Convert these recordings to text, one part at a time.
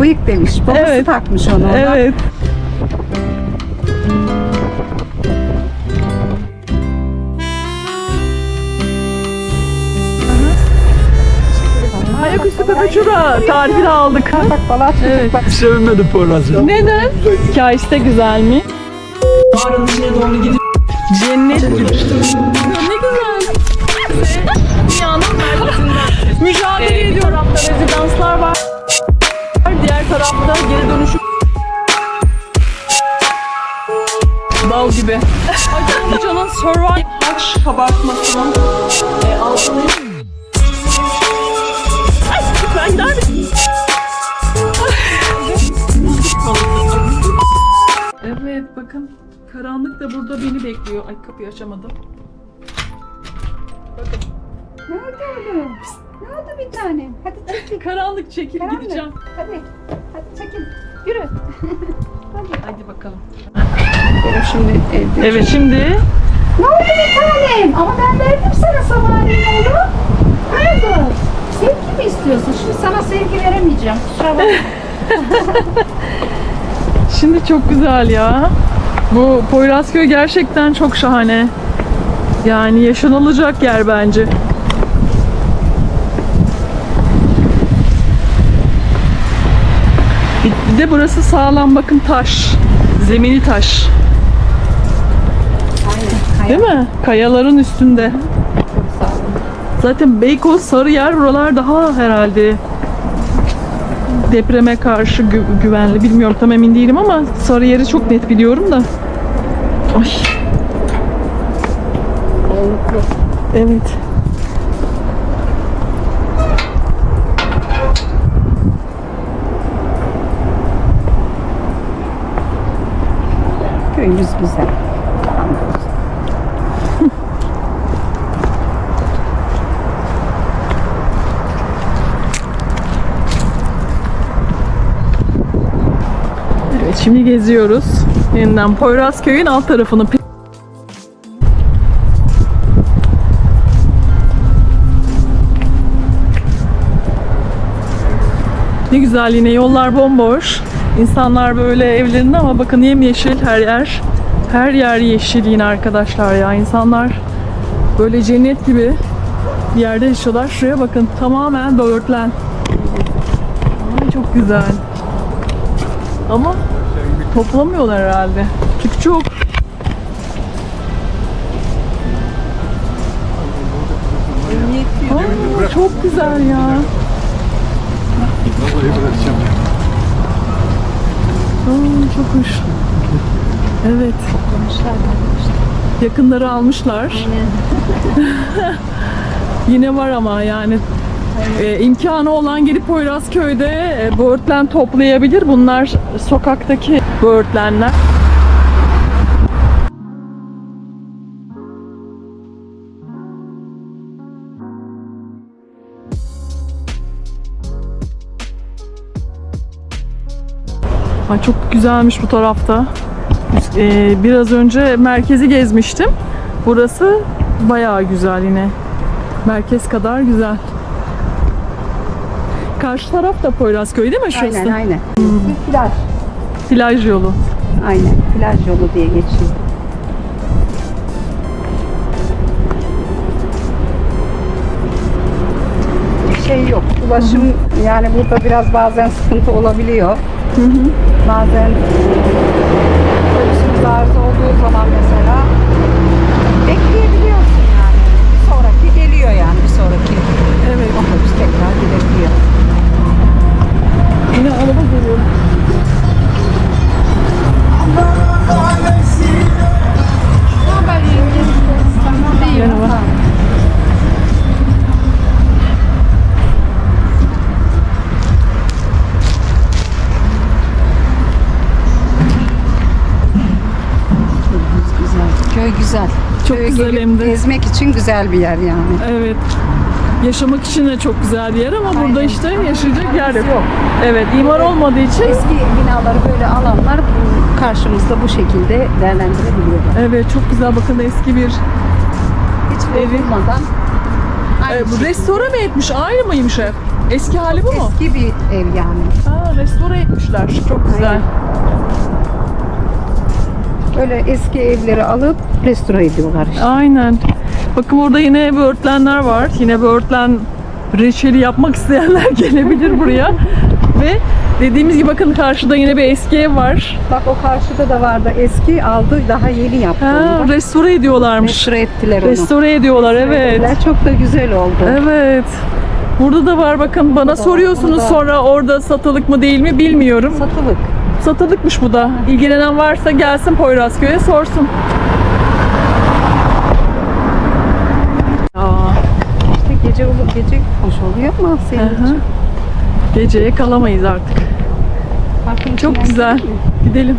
Bıyık demiş. Babası Evet. takmış onu. ona. Evet. Ayaküstü kapuçura tarifi de aldık. Bak balat Evet. bak. Sevmedim Poyraz'ı. Neden? Hikayesi de güzel mi? Mağaranın içine doğru gidip Cennet gibi. ne güzel. Dünyanın merkezinden. Mücadele ediyor. Tarafta rezidanslar var. Bal gibi. Acun Hoca'nın Survive haç kabartmasının e, altını... Ay gider misin? Evet bakın karanlık da burada beni bekliyor. Ay kapıyı açamadım. Ne oldu oğlum? Ne oldu bir tanem? Hadi çekil. Karanlık çekil Karanlık. gideceğim. Hadi. Hadi çekil. Yürü. Hadi bakalım. Benim şimdi evde. Evet şimdi Ne oldu bir tanem? Ama ben verdim sana sabahleyin oğlum. Ne oldu? Sevgi mi istiyorsun? Şimdi sana sevgi veremeyeceğim. Kusura bakma. şimdi çok güzel ya. Bu Poyrazköy gerçekten çok şahane. Yani yaşanılacak yer bence. Bir- de burası sağlam bakın taş. Zemini taş. Aynen. Değil mi? Kayaların üstünde. Zaten Beykoz, Sarıyer buralar daha herhalde depreme karşı gü- güvenli. Bilmiyorum tam emin değilim ama Sarıyer'i çok net biliyorum da. Ay. Evet. Köyümüz güzel. Evet şimdi geziyoruz. Yeniden Poyrazköy'ün alt tarafını. Ne güzel yine yollar bomboş. İnsanlar böyle evlerinde ama bakın yemyeşil her yer. Her yer yeşil yine arkadaşlar ya. İnsanlar böyle cennet gibi bir yerde yaşıyorlar. Şuraya bakın tamamen böğürtlen. Ay çok güzel. Ama toplamıyorlar herhalde. Çünkü çok. Aa, çok güzel ya. Vallahi bırakacağım. Aa, çok hoş. Evet. Yakınları almışlar. Yine var ama yani e, imkanı olan gelip Poyrazköy'de e, böğürtlen toplayabilir. Bunlar sokaktaki böğürtlenler. Ay çok güzelmiş bu tarafta. Ee, biraz önce merkezi gezmiştim. Burası bayağı güzel yine. Merkez kadar güzel. Karşı taraf da Poyrazköy değil mi şurası? Aynen aynen. Bir plaj. Plaj yolu. Aynen. Plaj yolu diye geçiyor. Şey yok. Ulaşım yani burada biraz bazen sıkıntı olabiliyor. Bazen otobüsümüz arıza olduğu zaman mesela bekleyebiliyorsun için güzel bir yer yani. Evet. Yaşamak için de çok güzel bir yer ama burada Aynen. işte yaşayacak yer yok. Yok. Evet, imar olmadığı için Eski binaları böyle alanlar karşımızda bu şekilde değerlendirebiliyorlar. Evet, çok güzel bakın eski bir Hiç bozulmadan e, aynı bu şekilde. restore mi etmiş? Ayrı mıymış ev? Eski hali bu mu? Eski bir ev yani. Ha, restore etmişler. Çok güzel. Aynen. Böyle eski evleri alıp restore ediyorlar işte. Aynen. Bakın burada yine böğürtlenler var. Yine böğürtlen reçeli yapmak isteyenler gelebilir buraya. Ve dediğimiz gibi bakın karşıda yine bir eski ev var. Bak o karşıda da vardı eski aldı daha yeni yaptı Ha, onu restore ediyorlarmış. Restore ettiler onu. Restore ediyorlar evet. Ettiler, Çok da güzel oldu. Evet. Burada da var bakın bana da var, soruyorsunuz burada. sonra orada satılık mı değil mi bilmiyorum. Satılık. Satılıkmış bu da. İlgilenen varsa gelsin Poyrazköy'e sorsun. Aa, İşte gece hoş oluyor ama senin hı hı. için. Geceye kalamayız artık. Parkın Çok içinden güzel. gidelim.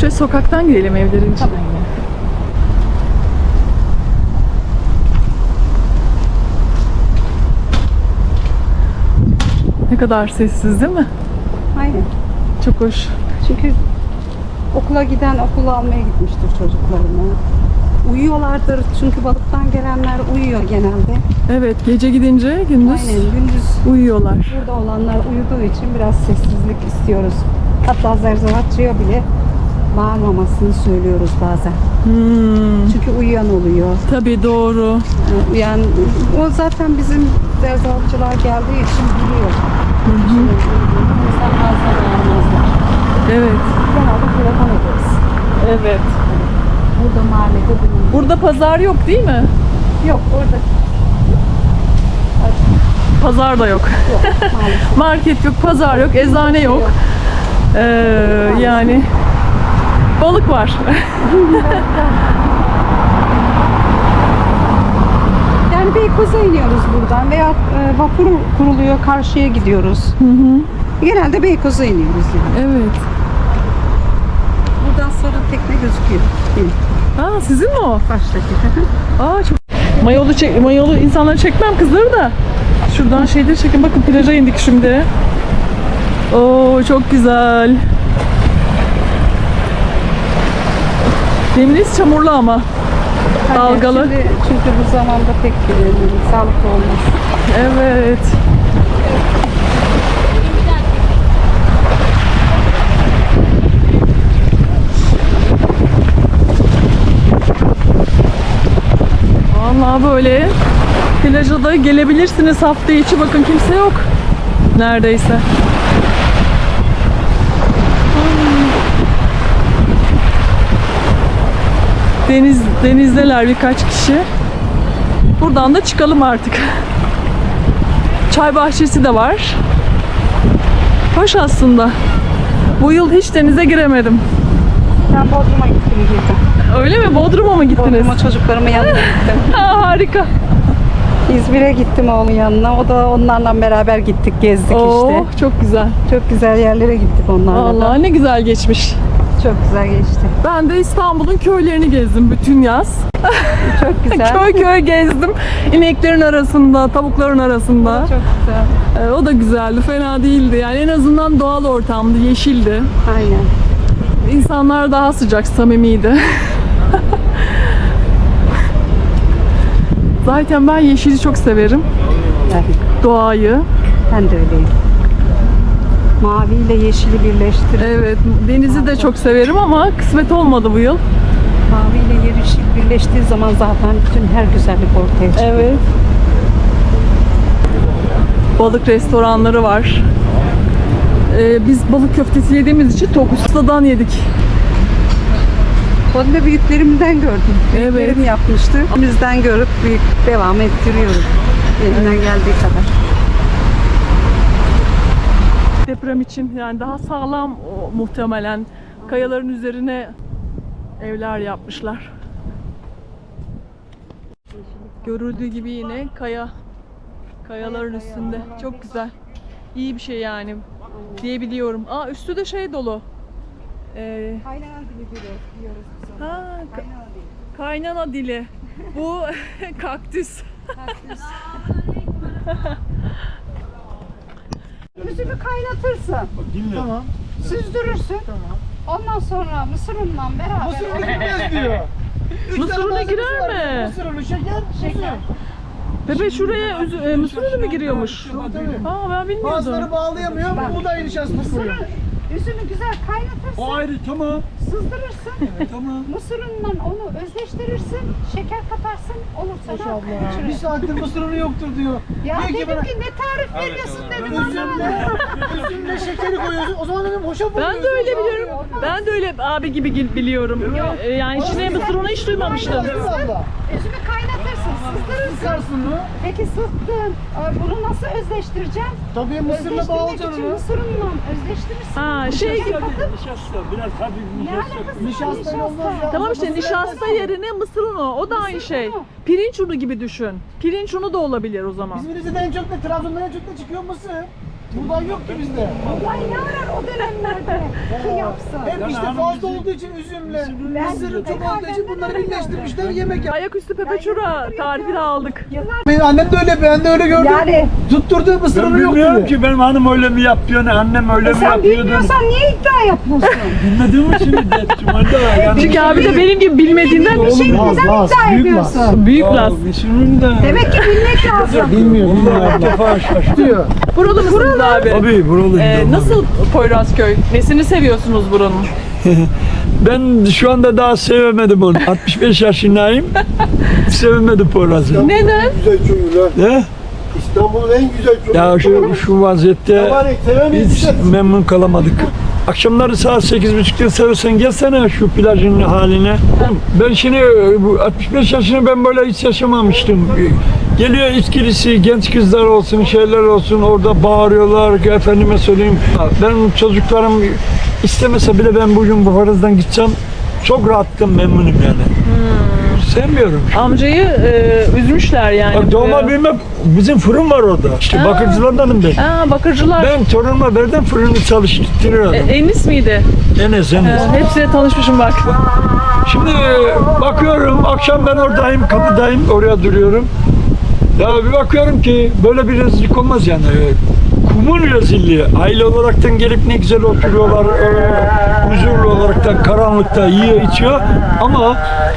Şöyle sokaktan gidelim evlerin içine. Ne kadar sessiz değil mi? Aynen. Çok hoş. Çünkü okula giden okula almaya gitmiştir çocuklarını. Uyuyorlardır çünkü balıktan gelenler uyuyor genelde. Evet, gece gidince gündüz Aynen gündüz uyuyorlar. burada olanlar uyuduğu için biraz sessizlik istiyoruz. Hatta zerzavatçıya bile bağırmamasını söylüyoruz bazen. Hmm, Çünkü uyuyan oluyor. tabii doğru. Ee, Uyan, o zaten bizim zerzavatçılar geldiği için biliyor. Mesela fazla bağırmazlar. Evet. Genelde telefon ederiz. Evet. Burada mahallede bulunuyor. Burada pazar yok değil mi? Yok orada Pazar da yok. yok. Market yok, pazar yok, eczane yok. Ee, yani balık var. Yani Beykoz'a iniyoruz buradan veya e, vapur kuruluyor karşıya gidiyoruz. Hı hı. Genelde Beykoz'a iniyoruz yani. Evet. Buradan sarı tekne gözüküyor. Aa sizin mi o? Baştaki. Aa çok mayolu çek mayolu insanları çekmem kızları da. Şuradan şeyleri çekin. Bakın plaja indik şimdi. Oo çok güzel. Deniz çamurlu ama. Dalgalı. Şimdi, çünkü bu zamanda pek sağlıklı olmaz. Evet. Vallahi böyle plaja da gelebilirsiniz hafta içi bakın kimse yok. Neredeyse. Deniz denizdeler birkaç kişi. Buradan da çıkalım artık. Çay bahçesi de var. Hoş aslında. Bu yıl hiç denize giremedim. Ben Bodrum'a gittim girdim. Öyle mi? Bodrum'a mı gittiniz? Bodrum'a çocuklarımın yanına gittim. Ha, harika. İzmir'e gittim oğlun yanına. O da onlarla beraber gittik, gezdik Oo, işte. çok güzel. Çok güzel yerlere gittik onlarla Allah ne güzel geçmiş. Çok güzel geçti. Ben de İstanbul'un köylerini gezdim bütün yaz. Çok güzel. Köy köy gezdim. İneklerin arasında, tavukların arasında. Çok güzel. Ee, o da güzeldi, fena değildi. Yani en azından doğal ortamdı, yeşildi. Aynen. İnsanlar daha sıcak, samimiydi. Zaten ben yeşili çok severim. Yani Doğayı. ben de öyleyim. Mavi ile yeşili birleştirip Evet, denizi de çok severim ama kısmet olmadı bu yıl. mavi ile yeşil birleştiği zaman zaten bütün her güzellik ortaya çıkıyor. Evet. Balık restoranları var. Ee, biz balık köftesi yediğimiz için Tokus'tadan yedik. Onu da büyüklerimden gördüm. Evet. Büyüklerim yapmıştı. Bizden görüp büyük devam ettiriyorum. Elimden geldiği kadar. Deprem için yani daha sağlam o, muhtemelen kayaların üzerine evler yapmışlar. Görüldüğü gibi yine kaya kayaların üstünde. Çok güzel. İyi bir şey yani diyebiliyorum. Aa üstü de şey dolu. Ee, Kaynanan dili diyoruz, biz ona. ha, ka- Kaynanan dili. kaynana dili. Bu kaktüs. Üzümü kaynatırsın. Tamam. Süzdürürsün. Ondan sonra mısır beraber. Mısır unu girmez diyor. Mısır unu girer mi? Mısır unu, şeker, Şeker. Pepe şuraya üzü- e, mısır unu mu giriyormuş? Aa ben bilmiyordum. Bazıları bağlayamıyor ama buğday nişastası koyuyor. Üzümü güzel kaynatırsın, O ayrı tamam. sızdırırsın. Tamam. Mısır onu özleştirirsin, şeker katarsın, olursa da Bir içirir. saattir mısır unu yoktur diyor. Ya diyor ki dedim bana ki ne tarif veriyorsun dedim üzümle, anlamadım. üzümle şekeri koyuyorsun. O zaman dedim hoşa buluyorsun. Ben de öyle biliyorum. Ben de öyle abi gibi gil- biliyorum. E, Yani içine mısır unu hiç duymamıştım. Üzümü. Sıkarsın bunu. Peki sıktın, bunu nasıl özleştireceksin? Tabii mısırla Özleştirmek bağlayacaksın için onu. mısır unundan özleştirirsin. Ha şey gibi. Nişasta, biraz hafif Ne nişasta. alakası var Nişasta olmaz ya. Tamam işte nişasta yerine mısır unu. O da aynı Mısır şey. unu. Pirinç unu gibi düşün. Pirinç unu da olabilir o zaman. Bizim Rize'de en çok ne? Trabzon'da en çok ne çıkıyor? Mısır. Buğday yok ki bizde. Ay ne arar o dönemlerde ki yapsın. Hep işte fazla olduğu için üzümle, mısırı çok olduğu için bunları birleştirmişler yemek yap. Ayaküstü pepeçura tarifini aldık. Benim annem de öyle, ben de öyle gördüm. Yani Tutturdu mısır Ben unu yok bilmiyorum dedi. ki benim hanım öyle mi yapıyor, ne annem öyle mi sen yapıyor. bilmiyorsan niye iddia yapıyorsun? Bilmediğim için yani. Çünkü abi de benim gibi bilmediğinden Bir şey neden iddia büyük ediyorsun? büyük las. De. Demek ki bilmek lazım. Bilmiyor, Vallahi ilk defa şaştım. diyor. Buralı abi? Tabii buralı. Ee, nasıl Poyrazköy? Nesini seviyorsunuz buranın? Ben şu anda daha sevemedim onu. 65 yaşındayım. Sevemedim Poyraz'ı. Neden? güzel lan. Ne? İstanbul'un en güzel köyü. Ya şu, şu vaziyette hiç memnun kalamadık. Akşamları saat 8.30'da seversen gelsene şu plajın haline. Ben şimdi e, bu 65 yaşında ben böyle hiç yaşamamıştım. Geliyor içkilisi, genç kızlar olsun, şeyler olsun orada bağırıyorlar. Efendime söyleyeyim. Benim çocuklarım istemese bile ben bugün bu farazdan gitsem çok rahattım, memnunum yani. Sevmiyorum. Amcayı e, üzmüşler yani. Bak doğma büyüme bizim fırın var orada. İşte bakırcılardanım ben. Aa, bakırcılar. Ben torunuma verdim fırını çalıştırıyorum. E, Enis miydi? Enes Enes. E, hepsiyle tanışmışım bak. Şimdi e, bakıyorum akşam ben oradayım kapıdayım oraya duruyorum. Ya bir bakıyorum ki böyle bir rezillik olmaz yani. E, Kumun rezilliği. Aile olaraktan gelip ne güzel oturuyorlar. e, huzurlu olaraktan karanlıkta yiyor içiyor. Ama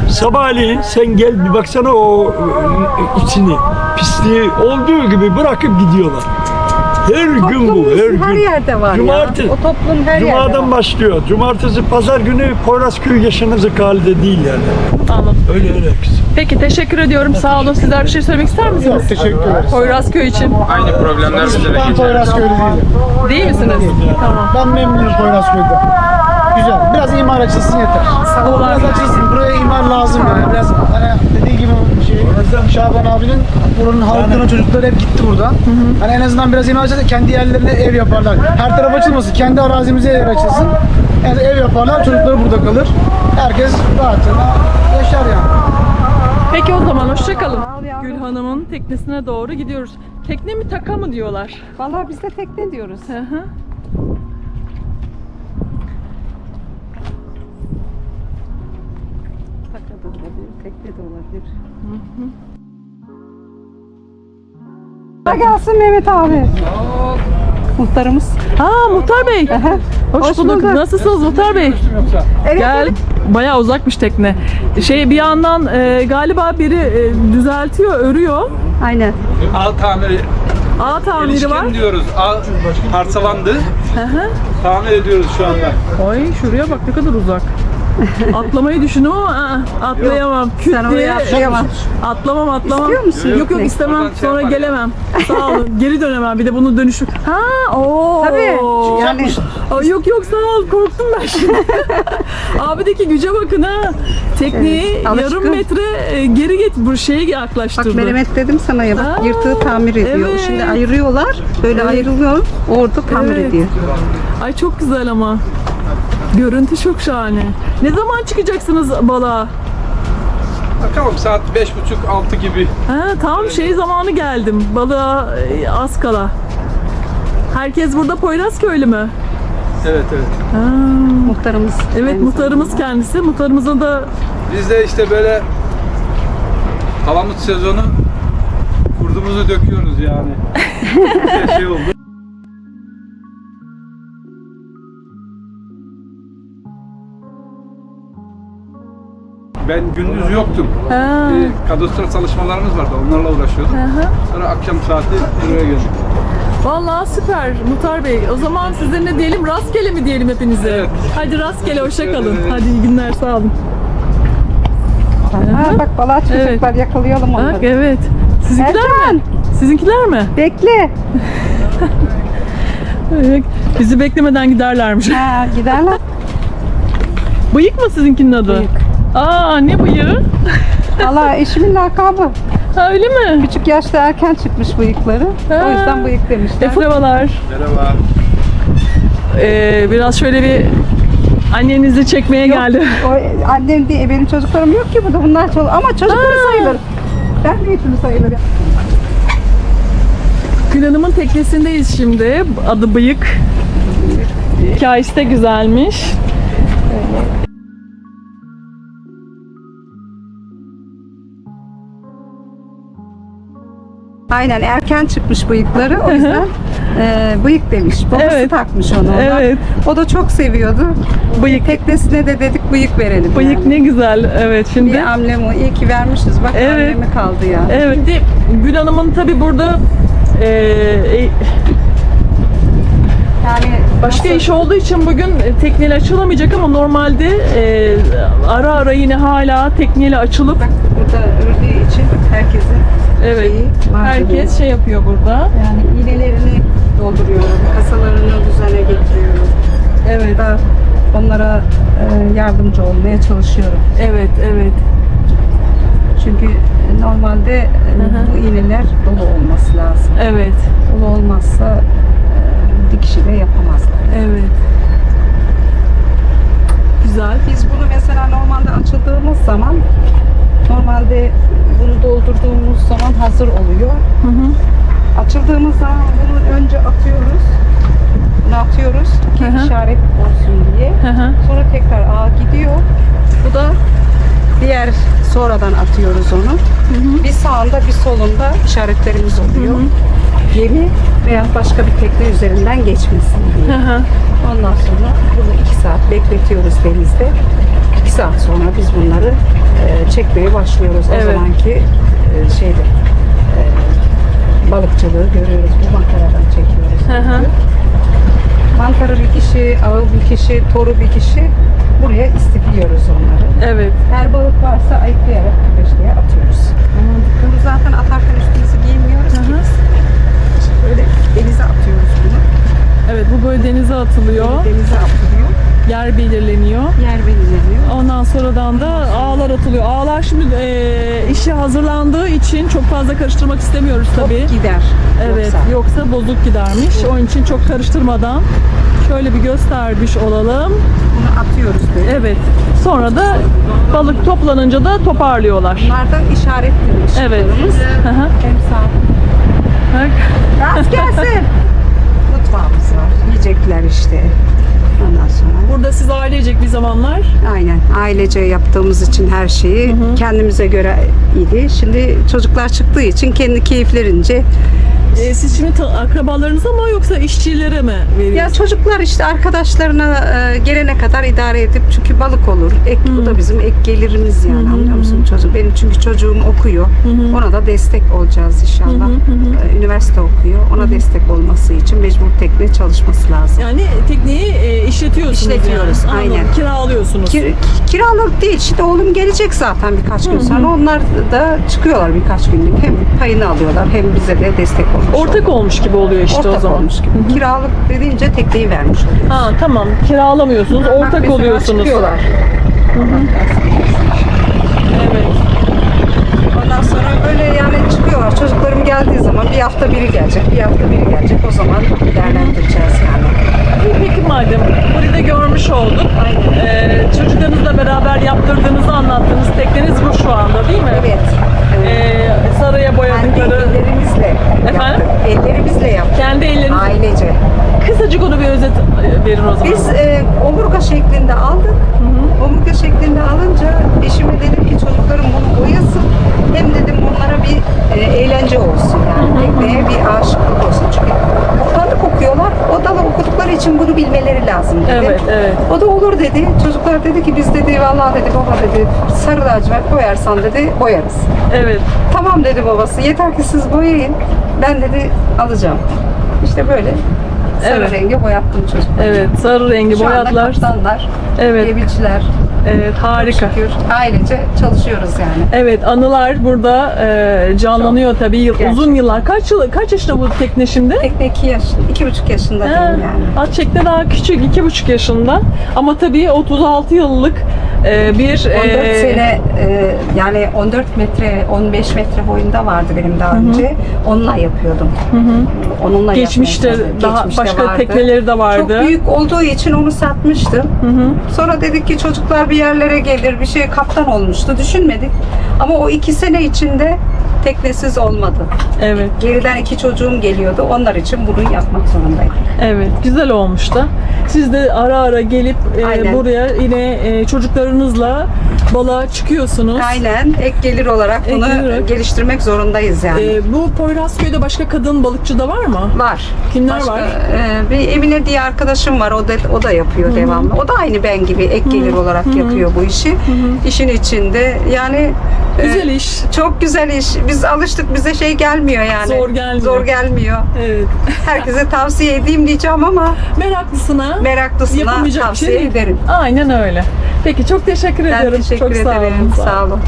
sabahleyin sen gel bir baksana o e, içini. Pisliği olduğu gibi bırakıp gidiyorlar. Her gün bu, her gün. her yerde var Cumartesi, ya. O toplum her yerde Cuma'dan var. başlıyor. Cumartesi, pazar günü Poyrazköy yaşanacak halde değil yani. Anladım. Öyle öyle kızım. Peki teşekkür ediyorum. Sağ olun. Sizler bir şey söylemek ister misiniz? Teşekkür ederiz. Poyrazköy için. Aynı problemler bize de Ben geçer. Poyrazköy'lü değilim. Değil misiniz? Tamam. Ben memnunum Poyrazköy'de. Güzel. Biraz imar açılsın yeter. Sağ Biraz açılsın. Buraya imar lazım yani. Biraz hani dediği gibi şey, Şaban abinin buranın halkının çocukları hep gitti burada. Hani en azından biraz imar açılsın kendi yerlerine ev yaparlar. Her taraf açılmasın. Kendi arazimize yer açılsın. Yani ev yaparlar. Çocukları burada kalır. Herkes rahatına yaşar yani. Peki o zaman hoşçakalın. Gül Hanım'ın teknesine doğru gidiyoruz. Tekne mi taka mı diyorlar? Vallahi biz de tekne diyoruz. Hı hı. Taka da olabilir, tekne de olabilir. Kolay gelsin Mehmet abi. Muhtarımız. Aa Muhtar Bey. Hoş, Hoş bulduk. bulduk. Nasılsınız Muhtar Bey? Evet, Gel. Bayağı uzakmış tekne. Şey bir yandan e, galiba biri e, düzeltiyor, örüyor. Aynen. Ağ tamiri, Ağ tamiri var. ilişkin diyoruz. Ağ parçalandı. Hı hı. Tamir ediyoruz şu anda. Ay şuraya bak ne kadar uzak. Atlamayı düşündüm ama aa, atlayamam. Küt Sen diye- atlayamam. Atlamam atlamam. İstiyor musun? Yok yok Yok, istemem. oradan şey Sonra gelemem. Sağ olun. Geri dönemem. Bir de bunu dönüşü. Ha o. Tabii. Yani Ay yok yok sağ ol korktum ben şimdi. Abideki güce bakın ha. Tekneyi Evet, alışkın. yarım metre e, geri get bu şeye bak yaklaştırdı. Mehmet dedim sana ya bak yırtığı tamir ediyor. evet. Şimdi ayırıyorlar. Böyle ayrılıyor. Orada tamir Evet. ediyor. Ay çok güzel ama. Görüntü çok şahane. Ne zaman çıkacaksınız balığa? Bakalım saat beş buçuk altı gibi. Ha, tam şey zamanı geldim. Balığa e, az kala. Herkes burada Poyraz köylü mü? Evet evet. Ha, Muhtarımız. evet muhtarımız kendisi. Muhtarımıza da Biz de işte böyle palamut sezonu kurdumuzu döküyoruz yani. Bir şey oldu. Ben gündüz yoktum. Ha. Ee, kadastro çalışmalarımız vardı. Onlarla uğraşıyordum. Hı hı. Sonra akşam saati buraya geldik. Vallahi süper Muhtar Bey. O zaman size ne diyelim? Rastgele mi diyelim hepinize? Evet. Hadi rastgele hoşça kalın. ederim. Hadi iyi günler sağ olun. Ha, bak balığa çocuklar yakalayalım onları. Bak evet. Sizinkiler mi? Sizinkiler mi? Bekle. Evet. Bizi beklemeden giderlermiş. Ha, giderler. Bıyık mı sizinkinin adı? Bıyık. Aa ne bıyığı? Allah eşimin lakabı. Ha öyle mi? Küçük yaşta erken çıkmış bıyıkları. Ha. O yüzden bıyık demişler. Merhabalar. Merhaba. Ee, biraz şöyle bir annenizi çekmeye geldi. O, annem diye benim çocuklarım yok ki burada bunlar çocuk ama çocukları Ha. sayılır. Ben büyütülü sayılır. Gül Hanım'ın teknesindeyiz şimdi. Adı Bıyık. Hikayesi de güzelmiş. Aynen erken çıkmış bıyıkları o yüzden e, bıyık demiş. Babası Evet. takmış onu ona. Evet. O da çok seviyordu. Bıyık. Teknesine de dedik bıyık verelim. Bıyık yani. ne güzel. Evet şimdi. Bir amblemi iyi ki vermişiz. Bak Evet. amblemi kaldı ya. Evet. Şimdi Gül Hanım'ın tabi burada e, e, Yani başka nasıl- iş olduğu için bugün e, tekneyle açılamayacak ama normalde e, ara ara yine hala tekneyle açılıp Bak burada ördüğü için herkesin evet şeyi, herkes şey yapıyor burada. yani iğnelerini dolduruyorum, kasalarını düzene getiriyorum. Evet. Da onlara e, yardımcı olmaya çalışıyorum. Evet, evet. Çünkü normalde e, hı. bu iğneler dolu olması lazım. Evet. Dolu olmazsa e, dikişi de yapamazlar. Evet. Güzel. Biz bunu mesela normalde açıldığımız zaman normalde bunu doldurduğumuz zaman hazır oluyor. Hı hı. Açıldığımız zaman bunu önce atıyoruz. Bunu atıyoruz ki Hı hı. işaret olsun diye. Hı hı. Sonra tekrar ağa gidiyor. Bu da diğer sonradan atıyoruz onu. Bir sağında bir solunda işaretlerimiz oluyor. Gemi veya başka bir tekne üzerinden geçmesin diye. Hı hı. Ondan sonra bunu iki saat bekletiyoruz denizde. İki saat sonra biz bunları e, çekmeye başlıyoruz. O Evet. zamanki e, şeyde e, balıkçılığı görüyoruz. Bu makaradan çekiyoruz. Hı hı. Mantarı bir kişi, ağı bir kişi, toru bir kişi buraya istifliyoruz onları. Evet. Her balık varsa ayıklayarak küpeşliğe atıyoruz. Bunu zaten atarken üstümüzü giymiyoruz ki biz. Böyle denize atıyoruz bunu. Evet bu böyle denize atılıyor. Denize atılıyor. Yer belirleniyor. Yer belirleniyor. Ondan sonradan da ağlar atılıyor. Ağlar şimdi e, işe hazırlandığı için çok fazla karıştırmak istemiyoruz tabii. Top gider. Evet, Yoksa. yoksa bozuk gidermiş. Onun için çok karıştırmadan şöyle bir göstermiş olalım. Bunu atıyoruz böyle. Evet. Sonra da balık toplanınca da toparlıyorlar. Bunlardan işaretli Evet. Hı hı. Hem sağ. Bak. Rast gelsin. Mutfağımız var. Yiyecekler işte. Ondan sonra. Burada siz ailecek bir zamanlar. Aynen. Ailece yaptığımız için her şeyi kendimize göre idi. Şimdi çocuklar çıktığı için kendi keyiflerince e, siz şimdi ta- akrabalarınıza mı yoksa işçilere mi Ya veriyorsunuz? çocuklar işte arkadaşlarına e, gelene kadar idare edip çünkü balık olur. Ek, Bu da bizim ek gelirimiz yani anlıyor musun çocuk? Benim çünkü çocuğum okuyor. Ona da destek olacağız inşallah. E, üniversite okuyor. Ona destek olması için mecbur tekne çalışması lazım. Yani tekneyi e, işletiyorsunuz İşletiyoruz, yani. Anladım. aynen. Kiralıyorsunuz. Kir, kiralık değil. Şimdi oğlum gelecek zaten birkaç gün sonra. Onlar da çıkıyorlar birkaç günlük. Hem payını alıyorlar hem bize de destek Ortak olmuş gibi oluyor işte Ortak o zaman. olmuş gibi. Kiralık dediğince tekneyi vermiş oluyor. Ha tamam. Kiralamıyorsunuz. Bak Ortak mesela oluyorsunuz. Çıkıyorlar. Evet. Ondan sonra böyle yani çıkıyorlar. Çocuklarım geldiği zaman bir hafta biri gelecek, bir hafta biri gelecek. O zaman değerlendireceğiz yani. Peki madem burayı da görmüş olduk. Aynen. Ee, çocuklarınızla beraber yaptırdığınızı anlattığınız tekneniz bu şu anda değil mi? Evet. Ee, sarıya Kendi boyadıkları ellerimizle Efendim? yaptık. Ellerimizle yaptık. kendi elleriniz. Ailece. Kısacık onu bir özet e, verin o zaman. Biz e, omurga şeklinde aldık. Omurga şeklinde alınca eşime dedim ki çocuklarım bunu boyasın. Hem dedim onlara bir e, eğlence olsun yani. Tekneye bir aşıklık olsun. Çünkü balık okuyorlar. O dalı okudukları için bunu bilmeleri lazım dedi. Evet, evet. O da olur dedi. Çocuklar dedi ki biz dedi vallahi dedi baba dedi sarı lacivert boyarsan dedi boyarız. Evet. Tamam dedi babası. Yeter ki siz boyayın. Ben dedi alacağım. İşte böyle sarı Evet. rengi boyattım çocuklar. Evet. Sarı rengi Şu anda boyatlar. kaptanlar, Evet. gemiciler. Evet. Harika. Şükür ailece çalışıyoruz yani. Evet anılar burada e, canlanıyor tabii Yıl- Gerçekten. uzun yıllar. Kaç yıl kaç yaşında bu tekne şimdi? Tekne iki yaş, iki buçuk yaşında diyeyim yani. Atçek'te daha küçük, iki buçuk yaşında. Ama tabii 36 yıllık e, bir 14 e, sene e, yani 14 metre 15 metre boyunda vardı benim daha önce. Onunla yapıyordum. Onunla geçmişte yapmaya daha Geçmişte başka vardı. tekneleri de vardı. Çok büyük olduğu için onu satmıştım. Sonra dedik ki çocuklar bir yerlere gelir, bir şey kaptan olmuştu. Düşünmedik. Ama o iki sene içinde teknesiz olmadı. Evet. Geriden iki çocuğum geliyordu. Onlar için bunu yapmak zorundaydım. Evet, güzel olmuş da. Siz de ara ara gelip e, Aynen. buraya yine e, çocuklarınızla balığa çıkıyorsunuz. Aynen ek gelir olarak Ek bunu gelir olarak. geliştirmek zorundayız yani. E, bu Poyrazköy'de başka kadın balıkçı da var mı? Var. Kimler var? e, bir Emine diye arkadaşım var. O da o da yapıyor devamlı. O da aynı ben gibi ek gelir olarak yapıyor bu işi. İşin içinde yani e, Güzel iş. çok güzel iş. Biz alıştık. Bize şey gelmiyor yani. Zor gelmiyor. Zor gelmiyor. Evet. Herkese tavsiye edeyim diyeceğim ama Meraklısına meraklısına yapamayacak bir tavsiye şey değil. ederim. Aynen öyle. Peki çok teşekkür Ben ediyorum. teşekkür çok sağ ederim. olun. Sağ olun.